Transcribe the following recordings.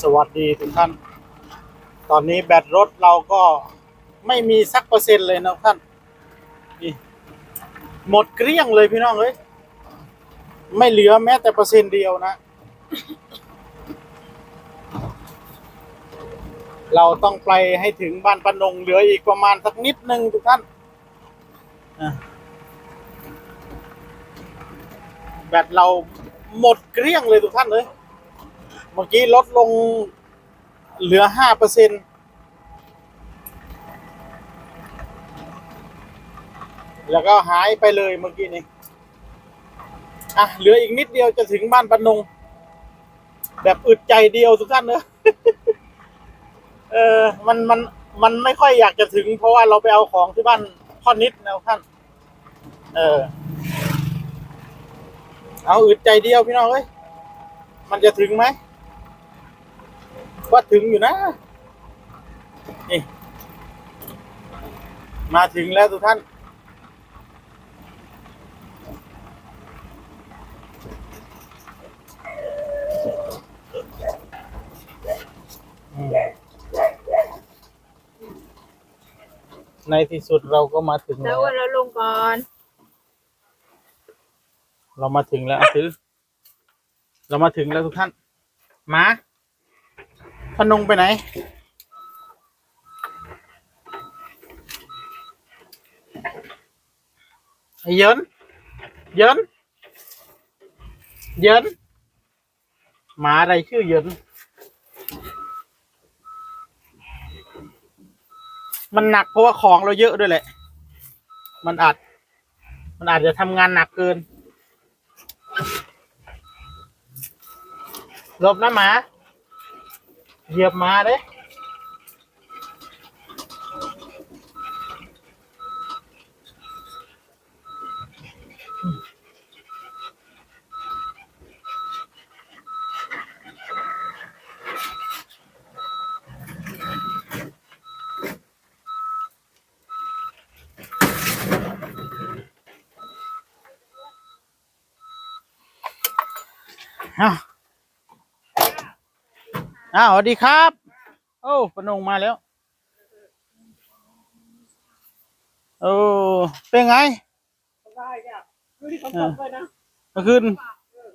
สวัสดีทุกท่าน ตอนนี้แบตรถเราก็ไม่มีสักเปอร์เซ็นต์เลยนะท่าน นี่หมดเกลี้ยงเลยพี่น้องเอ้ย ไม่เหลือแม้แต่เปอร์เซ็นต์เดียวนะ เราต้องไปให้ถึงบ้านปานงเหลืออีกประมาณสักนิดนึงทุกท่าน แบตเราหมดเกลี้ยงเลยทุกท่านเลย เมื่อกี้ลดลงเหลือห้าเปอร์เซ็นแล้วก็หายไปเลยเมื่อกี้นี้อะเหลืออีกนิดเดียวจะถึงบ้านปนง แบบอึดใจเดียวทุกท่านเนอะเออมันมันมันไม่ค่อยอยากจะถึง เพราะว่าเราไปเอาของที่บ้านพ่อนิดนะท่าน เออ เอาอึดใจเดียวพี่น้องเอ้ยมันจะถึงไหม ว่าถึงอยู่นะ นี่ มาถึงแล้วทุกท่านอืมในที่สุดเราก็มาถึงแล้แล้วววันเราลงก่อนเรามาถึงแล้วอะถือ เรามาถึงแล้วทุกท่าน มาพ นงไปไหน ไอ้เยินเยินเยินหมาอะไรชื่อเยินมันหนักเพราะว่าของเราเยอะด้วยแหละ มันอาจ มันอาจจะทำงานหนักเกินหลบนะหมา เหยียบหมาเด้อ้าว อ้าวสวัสดีครับ โอ้ปนงมาแล้ว โอ้เป็นไงได้จ้ะดูที่เขาตกไปนะเมื่อคืน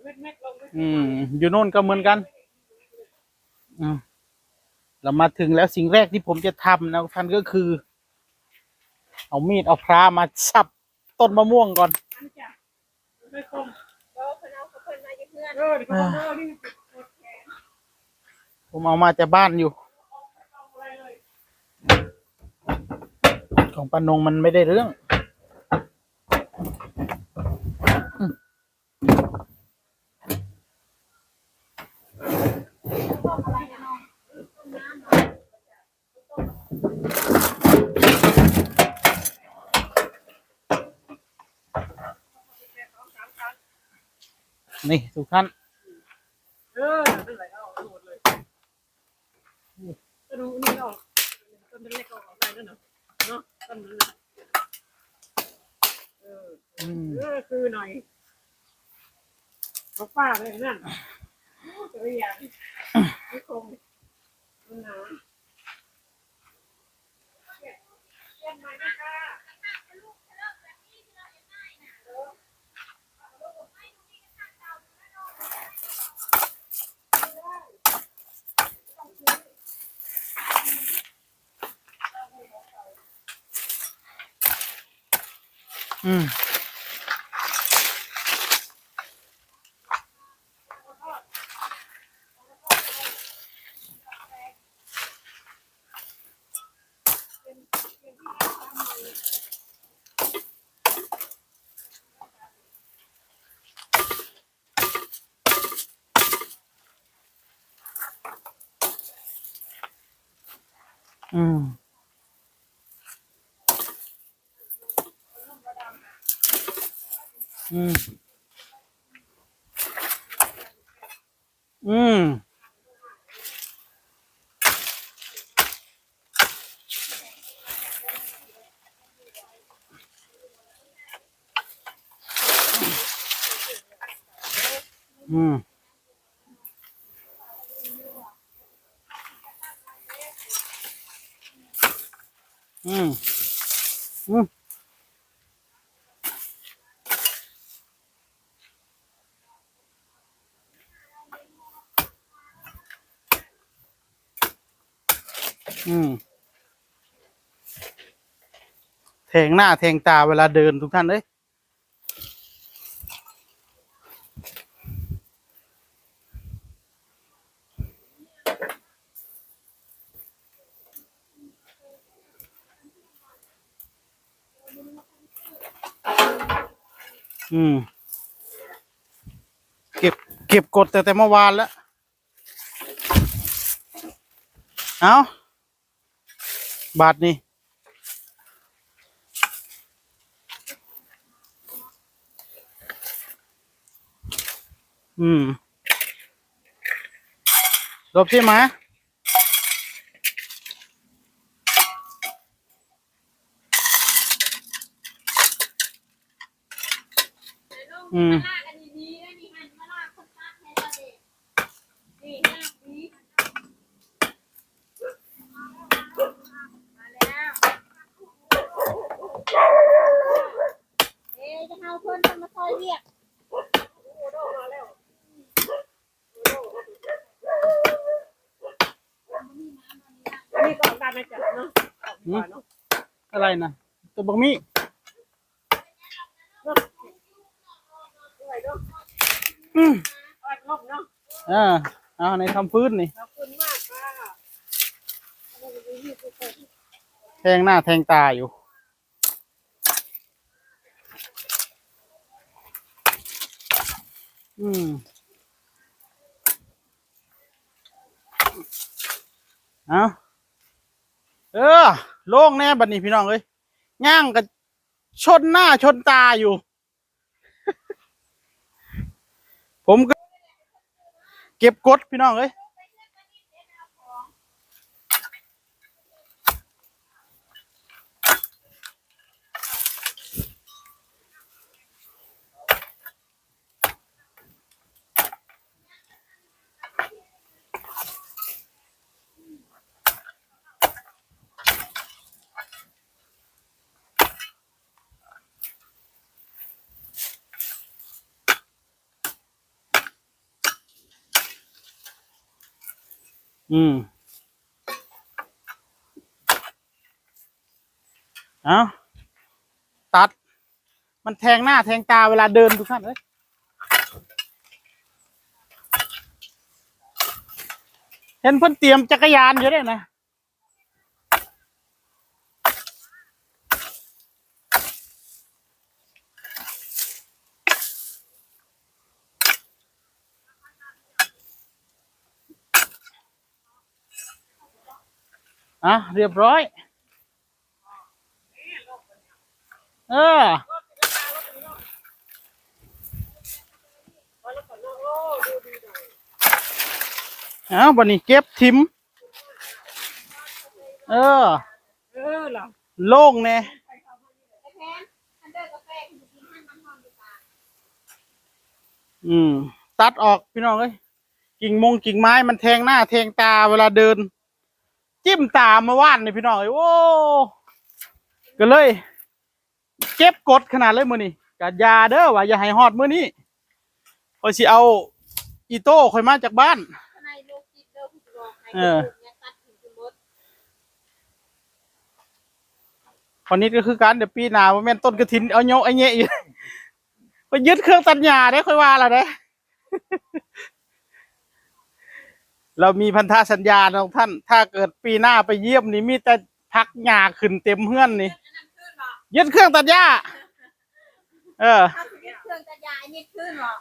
เม็ดเม็ดลงอืม อยู่โน่นก็เหมือนกันอืมเรามาถึงแล้วสิ่งแรกที่ผมจะทำนะท่านก็คือ เอามีดเอาพระมาสับต้นมะม่วงก่อนอันจ้ะไม่คมก็เพิ่นเอาเขาเพิ่นมาอยู่เพื่อนเออเดี๋ยวเขาบอกว่านี่ ผมเอามาจากบ้านอยู่ ของปานงมันไม่ได้เรื่องนี่ทุกท่าน เออเป็นไรเอาหมดเลยก็ดูนี่ออก ต้นเล็กออกได้ด้วยเนาะเนาะต้นนั้นเอออืมเออคือหน่อยเขาป้าเลยนั่นตัวอย่างไม่คงมันหนาเยี่ยมไหมนะคะ อืม 嗯嗯。嗯。嗯。 อืมแทงหน้าแทงตาเวลาเดินทุกท่านเอ้ยอืม เก็บ เก็บกดแต่แต่เมื่อวานแล้ว เอา บาทนี่อืมลบใช่ไหมอืม ลากกันดีๆนะนี่หันมาลากคนตัดให้เราเด็กนี่ลากนี้มาแล้วเอ๊ะจะเอาเพื่อนจะมาซอย เรียกอันนี้ก็ออกได้ไหมจ๊ะเนาะออกดีกว่าเนาะอะไรนะตัวบักมี่เนาะด้วยเนาะอืมออกงบเนาะอ่าเอาในทำพื้นนี่ขอบคุณมากค่ะ แทงหน้าแทงตาอยู่ อืมเอาเออ โล่งแน่บัดนี้พี่น้องเอ้ยย่างกับชนหน้าชนตาอยู่ ผมก็ เก็บกดพี่น้องเอ้ย อืมเอาตัด มันแทงหน้าแทงตาเวลาเดินทุกท่านเอ้ยเห็นเพิ่นเตรียมจักรยานอยู่ด้วยนะ อะเรียบร้อย เออเอาบันนี้เก็บทิม เออเออหรอโล่งแน่ไอ้แพนอันเนี่ยอืม ตัดออกพี่น้องเอ้ยกิ่งมงกิ่งไม้มันแทงหน้าแทงตาเวลาเดิน จิ้มตามาว่านนี่พี่น้องเอ้ยโอ้ก็เลย เก็บกดขนาดเลยมือนี่กัดยาเด้อว่าอย่าให้ฮอดมือนี้คอยสิเอา อีโต้คอยมาจากบ้านข้างในโลกิเดอร์คุณบอกให้เออ เนี่ยตัดถึงคุณมดคนนี้ก็คือการเดี๋ยวปีหน้าว่าแม่นต้นกระถินเอาโยกไอ้เงี้ยอยู่ ไปยึดเครื่องตัดหญ้าได้ค่อยว่าละเด้ เรามีพันธสัญญานะท่าน ถ้าเกิดปีหน้าไปเยี่ยมนี่มีแต่พักหญ้าขึ้นเต็มเฮือนนี่อันนั้นขึ้นเหรอยึดเครื่องตัดหญ้า เออเขาสิยึดเครื่องกระยายนี่ขึ้นเหรอ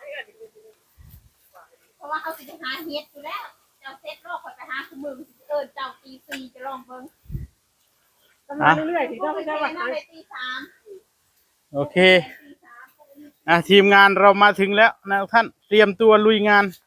เพราะว่าเขาสิไปหาเฮ็ดอยู่แล้ว เจ้าเซ็ตโลกคอยไปหาคือมึงเออเจ้าตีซีจะลองเบิ่งกำลังเรื่อยๆที่พวต้อกงไปไม่เซ็ใช่นว่านั่นไปตีสามโอเคตีสาม อะทีมงานเรามาถึงแล้วนะท่านเตรียมตัวลุยงานเ